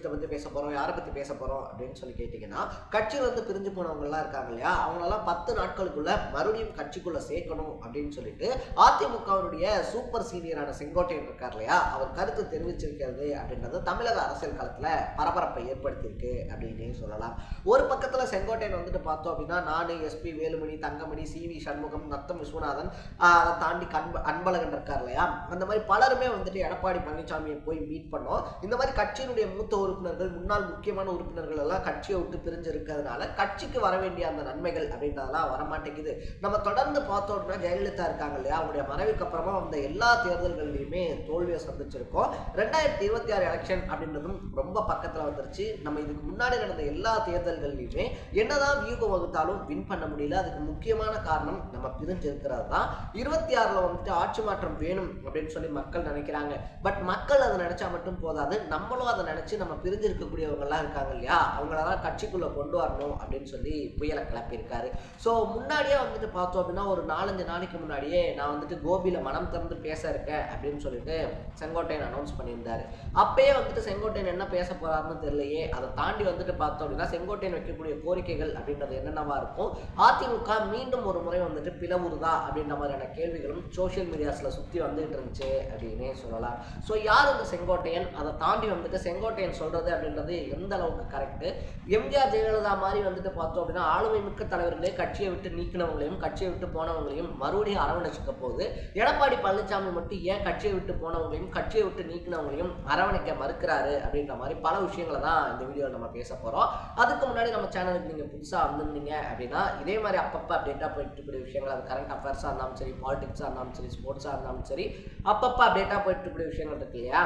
விஷயத்தை வந்து பேச போகிறோம் யாரை பற்றி பேச போகிறோம் அப்படின்னு சொல்லி கேட்டிங்கன்னா கட்சியிலேருந்து பிரிஞ்சு போனவங்கலாம் இருக்காங்க இல்லையா? அவங்களெல்லாம் பத்து நாட்களுக்குள்ள மறுபடியும் கட்சிக்குள்ளே சேர்க்கணும் அப்படின்னு சொல்லிட்டு அதிமுகவினுடைய சூப்பர் சீனியரான செங்கோட்டையன் இருக்கார் இல்லையா? அவர் கருத்து தெரிவிச்சிருக்கிறது அப்படின்றது தமிழக அரசியல் காலத்தில் பரபரப்பை ஏற்படுத்தியிருக்கு அப்படின்னு சொல்லலாம். ஒரு பக்கத்தில் செங்கோட்டையன் வந்துட்டு பார்த்தோம் அப்படின்னா நானு S P Velumani Thangamani C V Shanmugam Natham Viswanathan அதை தாண்டி கண்ப அன்பழகன் இருக்கார் இல்லையா? அந்த மாதிரி பலருமே வந்துட்டு எடப்பாடி பழனிசாமியை போய் மீட் பண்ணோம். இந்த மாதிரி கட்சியினுடைய மூத்த உறுப்பினர்கள் முன்னாள் முக்கியமான உறுப்பினர்கள் எல்லாம் கட்சியை விட்டு பிரிஞ்சு இருக்கிறதுனால கட்சிக்கு வர வேண்டிய அந்த நன்மைகள் அப்படின்றதெல்லாம் வரமாட்டேங்குது. நம்ம தொடர்ந்து பார்த்தோம்னா ஜெயலலிதா இருக்காங்க இல்லையா? அவங்களுடைய மறைவுக்கு அப்புறமா வந்த எல்லா தேர்தல்கள்லையுமே தோல்வியை சந்திச்சிருக்கோம். ரெண்டாயிரத்தி இருபத்தி ஆறு எலெக்ஷன் அப்படின்றதும் ரொம்ப பக்கத்தில் வந்துருச்சு. நம்ம இதுக்கு முன்னாடி நடந்த எல்லா தேர்தல்கள்லையுமே என்னதான் வியூகம் வகுத்தாலும் வின் பண்ண முடியல. அதுக்கு முக்கியமான காரணம் நம்ம பிரிஞ்சு இருக்கிறது தான் இருபத்தி ஆறில் வந்துட்டு ஆட்சி மாற்றம் வேணும் அப்படின்னு சொல்லி மக்கள் நினைக்கிறாங்க. பட் மக்கள் அதை நினைச்சா மட்டும் போதாது. நம்மளும் அதை நினைச்சு நம்ம பிரிஞ்சு இருக்கக்கூடியவங்கலாம் இருக்காங்க இல்லையா? அவங்களெல்லாம் கட்சிக்குள்ளே கொண்டு வரணும் அப்படின்னு சொல்லி புயலை கிளப்பியிருக்காரு. ஸோ முன்னாடியே வந்துட்டு பார்த்தோம் அப்படின்னா ஒரு நாலஞ்சு நாளைக்கு முன்னாடியே நான் வந்துட்டு கோபியில் மனம் திறந்து பேச இருக்கேன் அப்படின்னு சொல்லிட்டு செங்கோட்டையன் அனௌன்ஸ் பண்ணியிருந்தாரு. அப்பயே வந்துட்டு செங்கோட்டையன் என்ன பேச போகிறாருன்னு தெரியலையே. அதை தாண்டி வந்துட்டு பார்த்தோம் அப்படின்னா செங்கோட்டையன் வைக்கக்கூடிய கோரிக்கைகள் அப்படின்றது என்னென்னவா இருக்கும்? அதிமுக மீண்டும் ஒரு முறை வந்துட்டு பிளவுறுதா அப்படின்ற மாதிரியான கேள்விகளும் சோஷியல் மீடியாஸில் சுற்றி வந்துட்டு இருந்துச்சு அப்படின்னே சொல்லலாம். ஸோ யார் இந்த செங்கோட்டையன்? அதை தாண்டி வந்துட்டு செங்கோட்டையன் சொல்றது அப்படின்றது எந்த அளவுக்கு கரெக்டு எம்ஜிஆர் ஜெயலலிதா மாதிரி வந்துட்டு பார்த்தோம் அப்படின்னா ஆளுமை மிக்க தலைவர்களே கட்சியை விட்டு நீக்கினவங்களையும் கட்சியை விட்டு போனவங்களையும் மறுபடியும் அரவணைச்சிக்க போகுது. எடப்பாடி பழனிசாமி மட்டும் ஏன் கட்சியை விட்டு போனவங்களையும் கட்சியை விட்டு நீக்கினவங்களையும் அரவணைக்க மறுக்கிறாரு அப்படின்ற மாதிரி பல விஷயங்களை தான் இந்த வீடியோவில் நம்ம பேச போகிறோம் அதுக்கு முன்னாடி நம்ம சேனலுக்கு நீங்கள் புதுசாக வந்திருந்தீங்க அப்படின்னா இதே மாதிரி அப்பப்போ அப்டேட்டாக போயிட்டு இருக்கக்கூடிய விஷயங்கள் அது கரண்ட் அஃபேர்ஸாக இருந்தாலும் சரி பாலிடிக்ஸாக இருந்தாலும் சரி ஸ்போர்ட்ஸாக இருந்தாலும் சரி அப்பப்போ அப்டேட்டாக போயிட்டு இருக்கக்கூடிய விஷயங்கள் இருக்கு இல்லையா?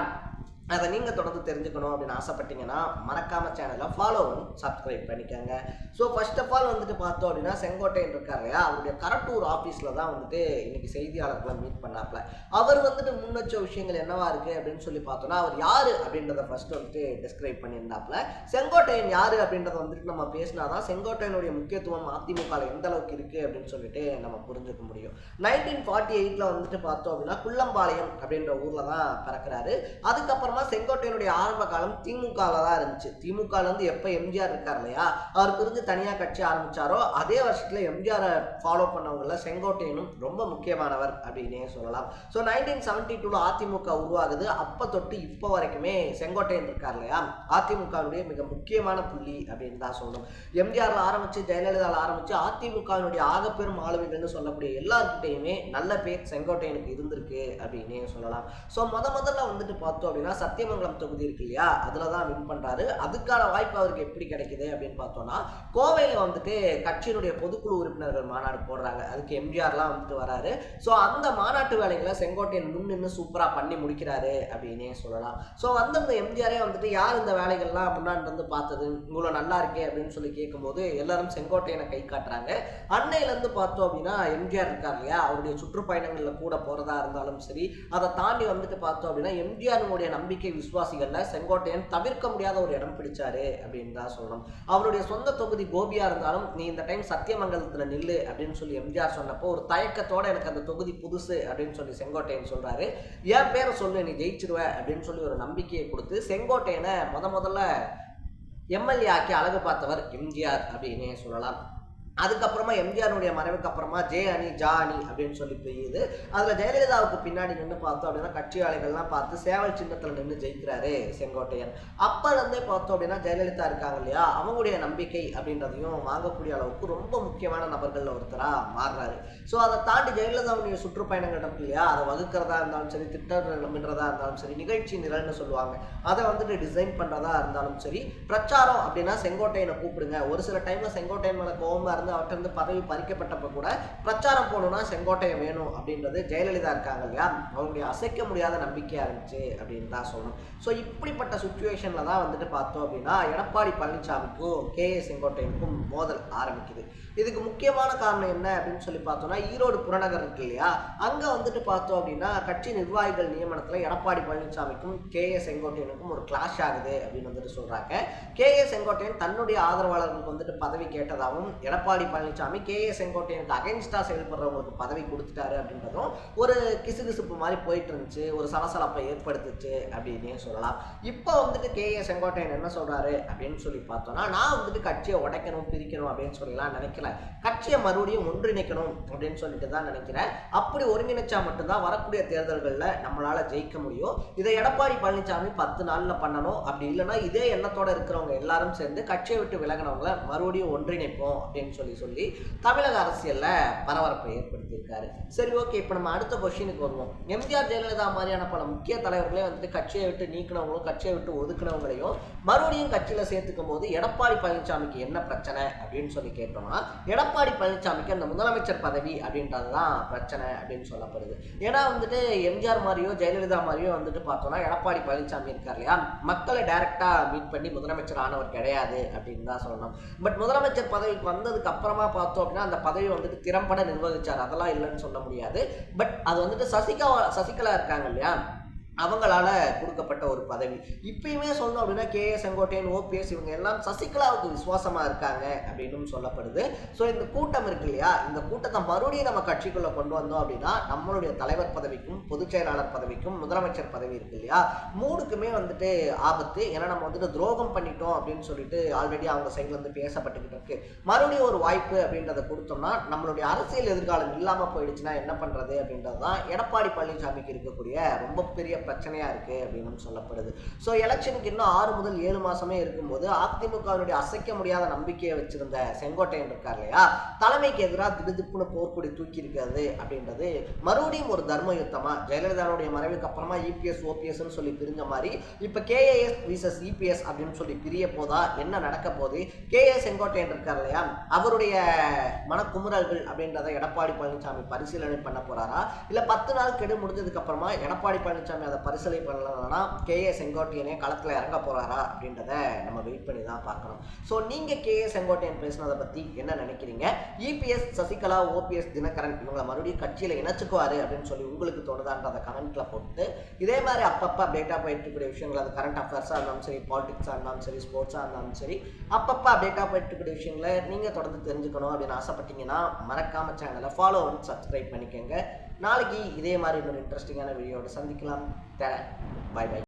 அதை நீங்கள் தொடர்ந்து தெரிஞ்சுக்கணும் அப்படின்னு ஆசைப்பட்டீங்கன்னா மறக்காம சேனலை ஃபாலோவும் சப்ஸ்கிரைப் பண்ணிக்கோங்க. ஸோ ஃபர்ஸ்ட் ஆஃப் ஆல் வந்துட்டு பார்த்தோம் அப்படின்னா செங்கோட்டையன் இருக்காரு இல்லையா? அவருடைய கரட்டூர் ஆஃபீஸில் தான் வந்துட்டு இன்னைக்கு செய்தியாளர்களை மீட் பண்ணாப்ல அவர் வந்துட்டு முன்னச்ச விஷயங்கள் என்னவா இருக்கு அப்படின்னு சொல்லி பார்த்தோம்னா அவர் யாரு அப்படின்றத ஃபர்ஸ்ட் வந்துட்டு டிஸ்கிரைப் பண்ணியிருந்தாப்ல செங்கோட்டையன் யாரு அப்படின்றத வந்துட்டு நம்ம பேசினா தான் செங்கோட்டையனுடைய முக்கியத்துவம் அதிமுகவில் எந்த அளவுக்கு இருக்கு அப்படின்னு சொல்லிட்டு நம்ம புரிஞ்சுக்க முடியும். நைன்டீன் ஃபார்ட்டி எயிட்டில் வந்துட்டு பார்த்தோம் அப்படின்னா குள்ளம்பாளையம் அப்படின்ற ஊரில் தான் பிறக்கிறாரு. அதுக்கப்புறம் செங்கோட்டையனுடைய ஆரம்ப காலம் திமுகவில் தான் இருந்துச்சு. திமுகல வந்து எப்போ எம்ஜிஆர் இருக்கார் இல்லையா? அவர் பிரிஞ்சு தனியாக கட்சி ஆரம்பிச்சாரோ அதே வருஷத்துல எம்ஜிஆரை ஃபாலோ பண்ணவங்கள செங்கோட்டையனும் ரொம்ப முக்கியமானவர் அப்படின்னே சொல்லலாம். ஸோ நைன்டீன் செவன்டி டூவில் அதிமுக உருவாகுது. அப்போ தொட்டு இப்போ வரைக்குமே செங்கோட்டையன் இருக்கார் இல்லையா? அதிமுகவினுடைய மிக முக்கியமான புள்ளி அப்படின்னு தான் சொல்லணும். எம்ஜிஆரில் ஆரம்பிச்சு ஜெயலலிதாவில் ஆரம்பித்து அதிமுகவினுடைய ஆகப்பெரும் ஆளுமைகள்னு சொல்லக்கூடிய எல்லாருக்கிட்டையுமே நல்ல பேர் செங்கோட்டையனுக்கு இருந்திருக்கு அப்படின்னே சொல்லலாம். ஸோ முத முதல்ல வந்துட்டு பார்த்தோம் அப்படின்னா சத்தியமங்கலம் தொகுதி இருக்கு இல்லையா? அதில் தான் வின் பண்ணுறாரு அதுக்கான வாய்ப்பு அவருக்கு எப்படி கிடைக்குது அப்படின்னு பார்த்தோம்னா கோவையில் வந்துட்டு கட்சியினுடைய பொதுக்குழு உறுப்பினர்கள் மாநாடு போடுறாங்க. அதுக்கு எம்ஜிஆர்லாம் வந்துட்டு வராரு. ஸோ அந்த மாநாட்டு வேலைகளை செங்கோட்டையன் முன்னின்னு சூப்பராக பண்ணி முடிக்கிறாரு அப்படின்னே சொல்லலாம். ஸோ வந்திருந்த எம்ஜிஆரே வந்துட்டு யார் இந்த வேலைகள்லாம் முன்னாடி வந்து பார்த்தது? இவ்வளோ நல்லா இருக்கே அப்படின்னு சொல்லி கேட்கும்போது எல்லாரும் செங்கோட்டையனை கை காட்டுறாங்க. அன்னையிலேருந்து பார்த்தோம் அப்படின்னா எம்ஜிஆர் இருக்கார் இல்லையா? அவருடைய சுற்றுப்பயணங்களில் கூட போகிறதா இருந்தாலும் சரி அதை தாண்டி வந்துட்டு பார்த்தோம் அப்படின்னா எம்ஜிஆருடைய நம்பிக்கை விசுவாசிகளில் செங்கோட்டையன் தவிர்க்க முடியாத ஒரு இடம் பிடிச்சாரு அப்படின்னு தான் சொல்லணும். அவருடைய சொந்த தொகுதி கோபியா இருந்தாலும் நீ இந்த டைம் சத்தியமங்கலத்தில் நில்லு அப்படின்னு சொல்லி எம்ஜிஆர் சொன்னப்போ ஒரு தயக்கத்தோட எனக்கு அந்த தொகுதி புதுசு அப்படின்னு சொல்லி செங்கோட்டையன் சொல்றாரு. என் பேரை சொல்லு நீ ஜெயிச்சிருவ அப்படின்னு சொல்லி ஒரு நம்பிக்கையை கொடுத்து செங்கோட்டையனை முத முதல்ல எம்எல்ஏ ஆக்கி அழகு பார்த்தவர் எம்ஜிஆர் அப்படின்னே சொல்லலாம். அதுக்கப்புறமா எம்ஜிஆருடைய மறைவுக்கு அப்புறமா ஜே அணி ஜா அணி அப்படின்னு சொல்லி பெய்யுது. அதில் ஜெயலலிதாவுக்கு பின்னாடி நின்று பார்த்தோம் அப்படின்னா கட்சியாளிகள்லாம் பார்த்து சேவல் சின்னத்தில் நின்று ஜெயிக்கிறாரு செங்கோட்டையன். அப்போலேருந்தே பார்த்தோம் அப்படின்னா ஜெயலலிதா இருக்காங்க இல்லையா? அவங்களுடைய நம்பிக்கை அப்படின்றதையும் வாங்கக்கூடிய அளவுக்கு ரொம்ப முக்கியமான நபர்களில் ஒருத்தராக மாறுறாரு. ஸோ அதை தாண்டி ஜெயலலிதாவுடைய சுற்றுப்பயணங்கள் இருக்கு இல்லையா? அதை வகுக்கிறதா இருந்தாலும் சரி திட்டமிடுறதா இருந்தாலும் சரி நிகழ்ச்சி நிரல்னு சொல்லுவாங்க. அதை வந்துட்டு டிசைன் பண்ணுறதா இருந்தாலும் சரி பிரச்சாரம் அப்படின்னா செங்கோட்டையனை கூப்பிடுங்க. ஒரு சில டைமில் செங்கோட்டையன் மேலே கோபமாக வந்து அவர்கிட்ட பதவி பறிக்கப்பட்டப்ப கூட பிரச்சாரம் போகணும்னா செங்கோட்டையை வேணும் அப்படின்றது ஜெயலலிதா இருக்காங்க இல்லையா? அவங்களுடைய அசைக்க முடியாத நம்பிக்கையாக இருந்துச்சு அப்படின்னு தான் சொல்லணும். ஸோ இப்படிப்பட்ட சுச்சுவேஷனில் தான் வந்துட்டு பார்த்தோம் அப்படின்னா எடப்பாடி பழனிசாமிக்கும் கே. ஏ. செங்கோட்டையனுக்கும் மோதல் ஆரம்பிக்குது. இதுக்கு முக்கியமான காரணம் என்ன அப்படின்னு சொல்லி பார்த்தோம்னா ஈரோடு புறநகர் இருக்கு இல்லையா? அங்கே வந்துட்டு பார்த்தோம் அப்படின்னா கட்சி நிர்வாகிகள் நியமனத்தில் எடப்பாடி பழனிசாமிக்கும் கே. ஏ. செங்கோட்டையனுக்கும் ஒரு கிளாஷ் ஆகுது அப்படின்னு வந்துட்டு சொல்கிறாங்க கே. ஏ. செங்கோட்டையன் தன்னுடைய ஆதரவாளர்களுக்கு வந்துட்டு பதவி கேட்டதாகவும் எடப்பாடி எடப்பாடி பழனிசாமி கே ஏ செங்கோட்டையனுக்கு அகைன்ஸ்டா செயல்படுறவங்களுக்கு பதவி கொடுத்துட்டாரு அப்படின்றதும் ஒரு கிசுகிசுப்பு மாதிரி போயிட்டு இருந்துச்சு ஒரு சலசலப்பை ஏற்படுத்துச்சு அப்படின்னே சொல்லலாம். இப்போ வந்துட்டு கே ஏ செங்கோட்டையன் என்ன சொல்றாரு அப்படின்னு சொல்லி பார்த்தோம்னா நான் வந்துட்டு கட்சியை உடைக்கணும் பிரிக்கணும் அப்படின்னு சொல்லலாம் நினைக்கல. கட்சியை மறுபடியும் ஒன்றிணைக்கணும் அப்படின்னு சொல்லிட்டு தான் நினைக்கிறேன். அப்படி ஒருங்கிணைச்சா மட்டும்தான் வரக்கூடிய தேர்தல்களில் நம்மளால ஜெயிக்க முடியும். இதை எடப்பாடி பழனிசாமி பத்து நாள்ல பண்ணணும். அப்படி இல்லைன்னா இதே எண்ணத்தோட இருக்கிறவங்க எல்லாரும் சேர்ந்து கட்சியை விட்டு விலகினவங்களை மறுபடியும் ஒன்றிணைப்போம் அப்படின்னு சொல்லி சொல்லி தமிழக அரசியல்ல பரபரப்பை ஏற்படுத்தியிருக்காரு. சரி ஓகே இப்போ நம்ம அடுத்த கொஸ்டினுக்கு வருவோம். எம்ஜிஆர் ஜெயலலிதா மாதிரியான பல முக்கிய தலைவர்களே வந்துட்டு கட்சியை விட்டு நீக்கினவங்களும் கட்சியை விட்டு ஒதுக்கினவங்களையும் மறுபடியும் கட்சியில் சேர்த்துக்கும் போது எடப்பாடி பழனிசாமிக்கு என்ன பிரச்சனை அப்படின்னு சொல்லி கேட்டோம்னா எடப்பாடி பழனிசாமிக்கு அந்த முதலமைச்சர் பதவி அப்படின்றது தான் பிரச்சனை அப்படின்னு சொல்லப்படுது. ஏன்னா வந்துட்டு எம்ஜிஆர் மாதிரியோ ஜெயலலிதா மாதிரியோ வந்துட்டு பார்த்தோம்னா எடப்பாடி பழனிசாமி இருக்கார் இல்லையா? மக்களை டைரக்டா மீட் பண்ணி முதலமைச்சர் ஆனவர் கிடையாது அப்படின்னு தான் சொல்லணும். பட் முதலமைச்சர் பதவிக்கு வந்ததுக்கு அப்புறமா பார்த்தோம் அப்படின்னா அந்த பதவி வந்துட்டு திறம்பட நிர்வகிச்சார். அதெல்லாம் இல்லைன்னு சொல்ல முடியாது. பட் அது வந்துட்டு சசிகலா சசிகலா இருக்காங்க இல்லையா? அவங்களால கொடுக்கப்பட்ட ஒரு பதவி. இப்பயுமே சொன்னோம் அப்படின்னா கே ஏ செங்கோட்டையன் ஓபிஎஸ் இவங்க எல்லாம் சசிகலாவுக்கு விசுவாசமா இருக்காங்க அப்படின்னு சொல்லப்படுது. ஸோ இந்த கூட்டம் இருக்கு இல்லையா? இந்த கூட்டத்தை மறுபடியும் நம்ம கட்சிக்குள்ள கொண்டு வந்தோம் அப்படின்னா நம்மளுடைய தலைவர் பதவிக்கும் பொதுச் செயலாளர் பதவிக்கும் முதலமைச்சர் பதவி இருக்கு இல்லையா? மூணுக்குமே வந்துட்டு ஆபத்து. ஏன்னா நம்ம வந்துட்டு துரோகம் பண்ணிட்டோம் அப்படின்னு சொல்லிட்டு ஆல்ரெடி அவங்க சைட்ல இருந்து பேசப்பட்டுக்கிட்டு இருக்கு. மறுபடியும் ஒரு வாய்ப்பு அப்படின்றத கொடுத்தோம்னா நம்மளுடைய அரசியல் எதிர்காலம் இல்லாம போயிடுச்சுன்னா என்ன பண்றது அப்படின்றது தான் எடப்பாடி பழனிசாமிக்கு இருக்கக்கூடிய ரொம்ப பெரிய பிரச்சனையா இருக்குது அப்படின்னு சொல்லப்படுது. ஸோ எலெக்ஷனுக்கு இன்னும் ஆறு முதல் ஏழு மாதமே இருக்கும்போது அதிமுகவினுடைய அசைக்க முடியாத நம்பிக்கையை வச்சிருந்த செங்கோட்டையன் இருக்கார் இல்லையா? தலைமைக்கு எதிராக திடுதிப்புன்னு போர்க்குடி தூக்கி இருக்கிறது அப்படின்றது மறுபடியும் ஒரு தர்ம யுத்தமாக ஜெயலலிதாவுடைய மறைவுக்கு அப்புறமா இபிஎஸ் ஓபிஎஸ்ன்னு சொல்லி பிரிஞ்ச மாதிரி இப்போ கேஏஎஸ் விசஸ் இபிஎஸ் அப்படின்னு சொல்லி பிரிய போதா என்ன நடக்க போகுது? கேஏ செங்கோட்டையன் இருக்கார் இல்லையா? அவருடைய மனக்குமுறல்கள் அப்படின்றத எடப்பாடி பழனிசாமி பரிசீலனை பண்ண போறாரா? இல்ல பத்து நாள் கெடு முடிஞ்சதுக்கு அப்புறமா எடப்பாடி பழனிசாமி அதை பரிசீலனை பண்ணலன்னா கே. ஏ செங்கோட்டையனே களத்தில் இறங்க போகிறாரா அப்படின்றத நம்ம வெயிட் பண்ணி தான் பார்க்கணும். ஸோ நீங்கள் கே. ஏ செங்கோட்டையன் பேசுனதை பற்றி என்ன நினைக்கிறீங்க? இபிஎஸ் சசிகலா ஓபிஎஸ் தினகரன் இவங்களை மறுபடியும் கட்சியில் இணைச்சிக்குவார் அப்படின்னு சொல்லி உங்களுக்கு தோணுதான்றத கமெண்ட்டில் போட்டு இதே மாதிரி அப்பப்போ அப்டேட்டாக போயிட்டு இருக்கக்கூடிய விஷயங்கள் அது கரண்ட் அஃபேர்ஸாக இருந்தாலும் சரி பாலிடிக்ஸாக இருந்தாலும் சரி ஸ்போர்ட்ஸாக இருந்தாலும் சரி அப்பப்போ அப்டேட்டாக போயிட்டு இருக்கக்கூடிய விஷயங்களை நீங்கள் தொடர்ந்து தெரிஞ்சுக்கணும் அப்படின்னு ஆசைப்பட்டீங்கன்னா மறக்காம சேனலை ஃபாலோ வந்து சப்ஸ்கிரைப் பண்ணிக்கோங்க. நாளைக்கு இதே மாதிரி ஒரு இன்ட்ரெஸ்டிங்கான வீடியோட சந்திக்கலாம். தரேன் பாய் பாய்